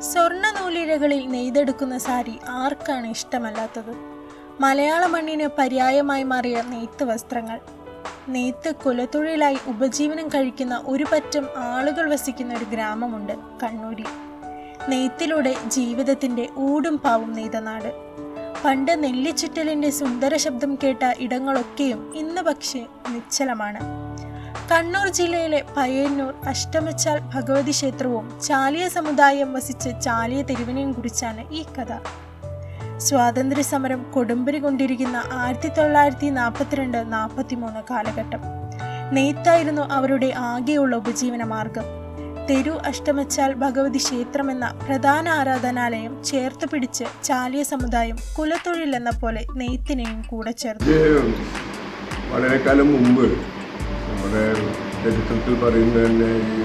സ്വർണ നൂലിഴകളിൽ നെയ്തെടുക്കുന്ന സാരി ആർക്കാണ് ഇഷ്ടമല്ലാത്തത്? മലയാള മണ്ണിന് പര്യായമായി മാറിയ നെയ്ത്ത് വസ്ത്രങ്ങൾ. നെയ്ത്ത് കുലത്തൊഴിലായി ഉപജീവനം കഴിക്കുന്ന ഒരു പറ്റം ആളുകൾ വസിക്കുന്ന ഒരു ഗ്രാമമുണ്ട് കണ്ണൂരിൽ. നെയ്ത്തിലൂടെ ജീവിതത്തിന്റെ ഊടും പാവും നെയ്ത നാട്. പണ്ട് നെല്ലിച്ചുറ്റലിന്റെ സുന്ദര ശബ്ദം കേട്ട ഇടങ്ങളൊക്കെയും ഇന്ന് പക്ഷേ നിശ്ചലമാണ്. കണ്ണൂർ ജില്ലയിലെ പയ്യന്നൂർ അഷ്ടമച്ചാൽ ഭഗവതി ക്ഷേത്രവും ചാലിയ സമുദായം വസിച്ച് ചാലിയ തെരുവിനെയും കുറിച്ചാണ് ഈ കഥ. സ്വാതന്ത്ര്യ സമരം കൊടുമ്പിരി കൊണ്ടിരിക്കുന്ന ആയിരത്തി തൊള്ളായിരത്തി നാൽപ്പത്തിരണ്ട് നാൽപ്പത്തിമൂന്ന് കാലഘട്ടം. നെയ്ത്തായിരുന്നു അവരുടെ ആകെയുള്ള ഉപജീവന മാർഗം. തെരു അഷ്ടമച്ചാൽ ഭഗവതി ക്ഷേത്രം എന്ന പ്രധാന ആരാധനാലയം ചേർത്ത് പിടിച്ച് ചാലിയ സമുദായം കുലത്തൊഴിൽ എന്ന പോലെ നെയ്ത്തിനെയും കൂടെ ചേർത്തു. വളരെ കാലം മുമ്പ് നമ്മുടെ ചരിത്രത്തിൽ പറയുന്നത് തന്നെ ഈ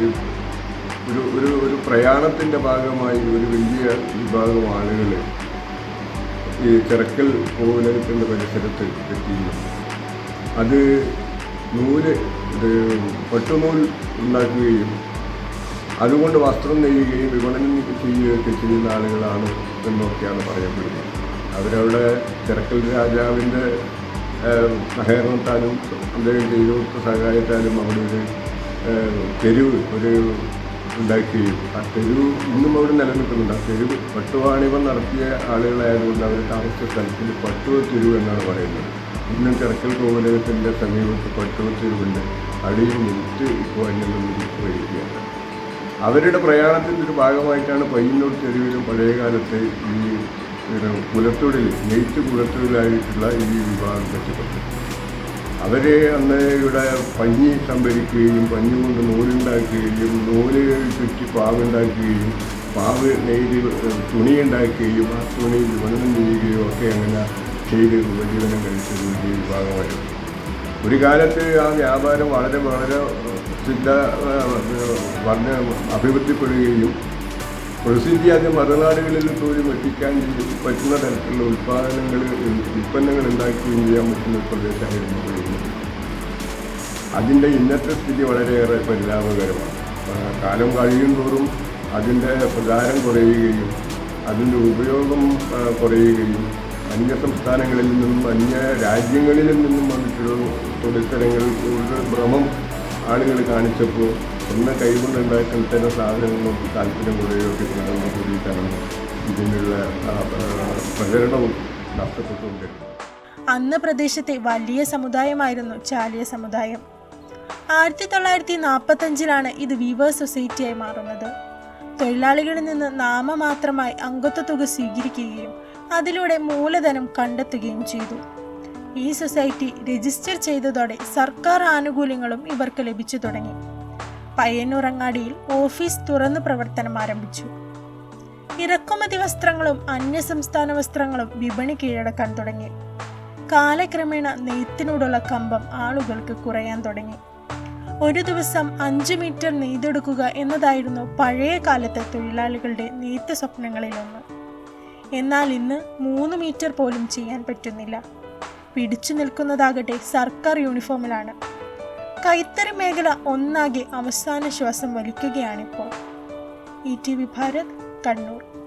ഒരു ഒരു ഒരു പ്രയാണത്തിന്റെ ഭാഗമായി ഒരു വലിയ വിഭാഗം ആളുകൾ ഈ ചിറക്കൽ കോവിലകത്തിന്റെ പരിസരത്ത് എത്തിയിരുന്നു. അത് നൂൽ ഇത് പട്ടുനൂൽ ഉണ്ടാക്കുകയും അതുകൊണ്ട് വസ്ത്രം നെയ്യുകയും വിപണനം ചെയ്യുകയൊക്കെ ചെയ്യുന്ന ആളുകളാണ് എന്നൊക്കെയാണ് പറയപ്പെടുന്നത്. അവരവിടെ ചിറക്കൽ രാജാവിന്റെ സഹകരണത്താലും അദ്ദേഹം ഇരുപത്തെ സഹായത്താലും അവിടെ ഒരു തെരുവ് ഒരു ഉണ്ടാക്കുകയും ആ തെരുവ് ഇന്നും അവിടെ നിലനിൽക്കുന്നുണ്ട്. ആ തെരുവ് പട്ടുവാണിപം നടത്തിയ ആളുകളായതുകൊണ്ട് അവർ താമസിച്ച സ്ഥലത്തിൽ പട്ടുവ തെരുവ് എന്നാണ് പറയുന്നത്. ഇന്നും കിടക്കൽ കോവിലകത്തിന്റെ സമീപത്ത് പട്ടുവ തെരുവുണ്ട്. അടിയിൽ നെറ്റ് ഇപ്പോൾ അന്യം വരികയാണ്. അവരുടെ പ്രയാണത്തിന്റെ ഒരു ഭാഗമായിട്ടാണ് പയ്യന്നൂർ തെരുവിലും പഴയ കാലത്ത് ഈ ഒരു കുലത്തൊഴിൽ നെയ്ത്ത് കുലത്തൊഴിലായിട്ടുള്ള ഈ വിഭാഗം മെച്ചപ്പെട്ടു അവർ അന്ന് ഇവിടെ പഞ്ഞി സംഭരിക്കുകയും പഞ്ഞി കൊണ്ട് നൂലുണ്ടാക്കുകയും നൂൽ ചുറ്റി പാവുണ്ടാക്കുകയും പാവ് നെയ്ത് തുണിയുണ്ടാക്കുകയും ആ തുണി വിപണനം ചെയ്യുകയും ഒക്കെ അങ്ങനെ ചെയ്ത് ഉപജീവനം കഴിച്ചൊരു വലിയ വിഭാഗമായിരുന്നു. ഒരു കാലത്ത് ആ വ്യാപാരം വളരെ വളരെ സിദ്ധ വർണ അഭിവൃദ്ധിപ്പെടുകയും പ്രസിദ്ധി ആദ്യം മതനാടുകളിൽ പോലും എത്തിക്കാൻ പറ്റുന്ന തരത്തിലുള്ള ഉൽപ്പാദനങ്ങൾ ഉൽപ്പന്നങ്ങൾ ഉണ്ടാക്കുകയും ചെയ്യാൻ പറ്റുന്ന പ്രദേശമായിരുന്നു പറയുന്നത് അതിന്റെ ഇന്നത്തെ സ്ഥിതി വളരെയേറെ പരിതാപകരമാണ്. കാലം കഴിയും തോറും അതിന്റെ പ്രചാരം കുറയുകയും അതിന്റെ ഉപയോഗം കുറയുകയും അന്യ സംസ്ഥാനങ്ങളിൽ നിന്നും അന്യ രാജ്യങ്ങളിൽ നിന്നും വന്നിട്ടുള്ള കൂടുതൽ ഭ്രമം ആളുകൾ കാണിച്ചപ്പോൾ ഒന്ന് കൈകൊണ്ടുണ്ടാക്കുന്ന തരം സാധനങ്ങളും താല്പര്യം കുറയുകയൊക്കെ ചെയ്യുന്നത് കൂടിയിട്ടാണ് ഇതിനുള്ള പ്രചരണവും നഷ്ടപ്പെട്ടുകൊണ്ടിരുന്നത് അന്ന് പ്രദേശത്തെ വലിയ സമുദായമായിരുന്നു ചാലിയ സമുദായം. ആയിരത്തി തൊള്ളായിരത്തി നാൽപ്പത്തഞ്ചിലാണ് ഇത് വീവേഴ്സ് സൊസൈറ്റിയായി മാറുന്നത്. തൊഴിലാളികളിൽ നിന്ന് നാമമാത്രമായി അംഗത്വ തുക സ്വീകരിക്കുകയും അതിലൂടെ മൂലധനം കണ്ടെത്തുകയും ചെയ്തു. ഈ സൊസൈറ്റി രജിസ്റ്റർ ചെയ്തതോടെ സർക്കാർ ആനുകൂല്യങ്ങളും ഇവർക്ക് ലഭിച്ചു തുടങ്ങി. പയ്യന്നൂർ അങ്ങാടിയിൽ ഓഫീസ് തുറന്നു പ്രവർത്തനം ആരംഭിച്ചു. ഇറക്കുമതി വസ്ത്രങ്ങളും അന്യസംസ്ഥാന വസ്ത്രങ്ങളും വിപണി കീഴടക്കാൻ തുടങ്ങി. കാലക്രമേണ നെയ്ത്തിനോടുള്ള കമ്പം ആളുകൾക്ക് കുറയാൻ തുടങ്ങി. ഒരു ദിവസം അഞ്ചു മീറ്റർ നെയ്തെടുക്കുക എന്നതായിരുന്നു പഴയ കാലത്തെ തൊഴിലാളികളുടെ നെയ്ത്ത് സ്വപ്നങ്ങളിലൊന്ന് എന്നാൽ ഇന്ന് മൂന്ന് മീറ്റർ പോലും ചെയ്യാൻ പറ്റുന്നില്ല. പിടിച്ചു നിൽക്കുന്നതാകട്ടെ സർക്കാർ യൂണിഫോമിലാണ്. കൈത്തറി മേഖല ഒന്നാകെ അവസാന ശ്വാസം വലിക്കുകയാണിപ്പോൾ. E T V Bharat Kannur.